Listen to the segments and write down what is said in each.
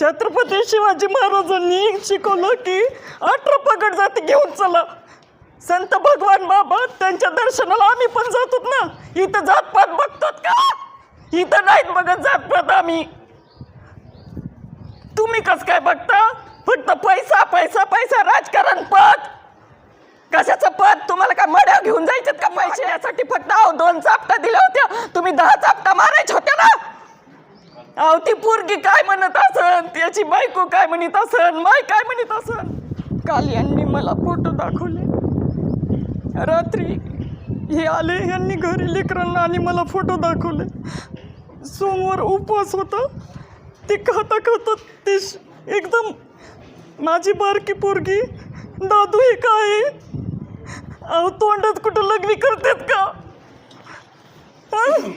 छत्रपती शिवाजी महाराजांनी शिकवलं की अठरा पगड जाती घेऊन चला. संत भगवान बाबा त्यांच्या दर्शनाला आम्ही पण जातो ना. इथं जातपात बघतात का? इथं नाहीत बघत जातपात आम्ही. तुम्ही कस काय बघता? फक्त पैसा पैसा पैसा राजकारण पद. कशाचं पद? तुम्हाला काय मड्या घेऊन जायच्यात का पैसे? यासाठी फक्त अहो दोन चापटा दिल्या होत्या. तुम्ही दहा चापटा मारायच्या होत्या अहो ती पोरगी काय म्हणत असन? त्याची बायको काय म्हणत असन? माय काय म्हणत असन? काल यांनी मला फोटो दाखवले. रात्री हे आले यांनी घरी लेकरांना आणि मला फोटो दाखवले. सोमवार उपवास होता. ते खाता खाता ते एकदम माझी बारकी पोरगी दादू हे काय अहो तोंडात कुठं लग्नी करतात का हं?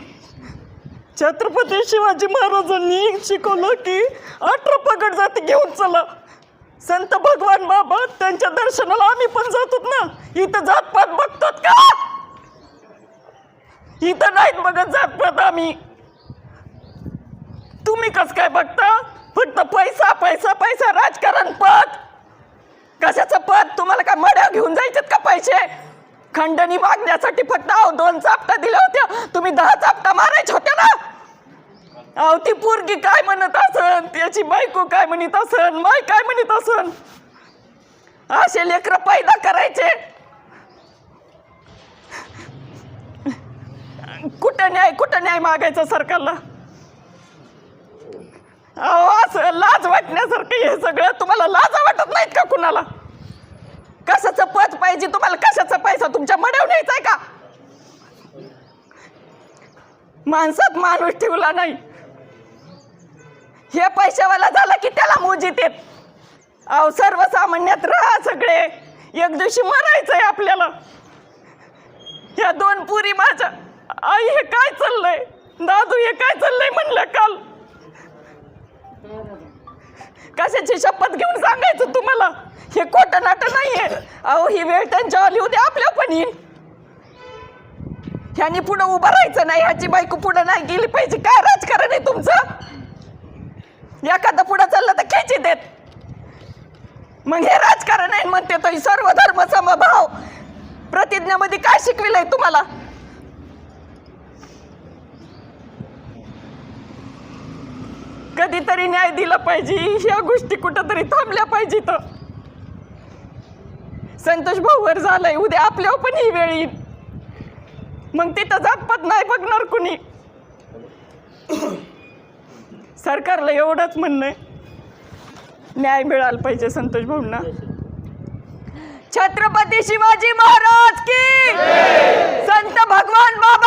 छत्रपती शिवाजी महाराजांनी शिकवलं की अठरा पगड जाती घेऊन चला. संत भगवान बाबा त्यांच्या दर्शनाला आम्ही पण जातो ना. इथं जातपात बघतात का? इथं नाहीत बघत जातपात आम्ही. तुम्ही कस काय बघता? फक्त पैसा पैसा पैसा राजकारण पद. कशाचं पद? तुम्हाला काय मड्या घेऊन जायच्यात का पैसे? खंडणी मागण्यासाठी फक्त अहो दोन चापटा दिल्या होत्या तुम्ही दहा चापटा मारायच्या होत्या ना अहो ती पोरगी काय म्हणत असन? त्याची बायको काय म्हणत असन? माय काय म्हणत असन? असे लेकर पैदा करायचे. कुठं न्याय कुठं न्याय मागायचा सरकारला? अहो असं लाज वाटण्यासारखं हे सगळं. तुम्हाला लाज वाटत नाहीत का कुणाला? कशाचं पद पाहिजे? तुम्हाला कशाचा पैसा? तुमच्या मड्यावर न्यायचा आहे का? माणसात माणूस ठेवला नाही. हे पैशावाला झाला की त्याला मोजीत येत अहो सर्वसामान्यात राहा सगळे. एक दिवशी मरायचंय आपल्याला. ह्या दोन पुरी माझ्या. आई हे काय चाललंय? दादू हे काय चाललंय म्हणलं काल? कशाची शपथ घेऊन सांगायचं तुम्हाला? हे खोट नाट नाहीये. अहो ही वेळ त्यांच्या आली उद्या आपल्या पण येईल. ह्यानी पुढं उभं राहायचं नाही ह्याची बायको पुढं नाही गेली पाहिजे. काय राजकारण आहे तुमचं? एखादं पुढं चाललं तर खेची देत. मग हे राजकारण आहे म्हणते तो सर्व धर्म समभाव. प्रतिज्ञामध्ये काय शिकविलंय तुम्हाला? कधीतरी न्याय दिला पाहिजे ह्या गोष्टी कुठंतरी थांबल्या पाहिजे तर संतोष भाऊवर झालंय उद्या आपल्यावर पण ही वेळ येईल. मग तिथं जातपात नाही बघणार कुणी. सरकारला एवढंच म्हणणं आहे. न्याय मिळाला पाहिजे संतोष भाऊंना. छत्रपती शिवाजी महाराज की! संत भगवान बाबा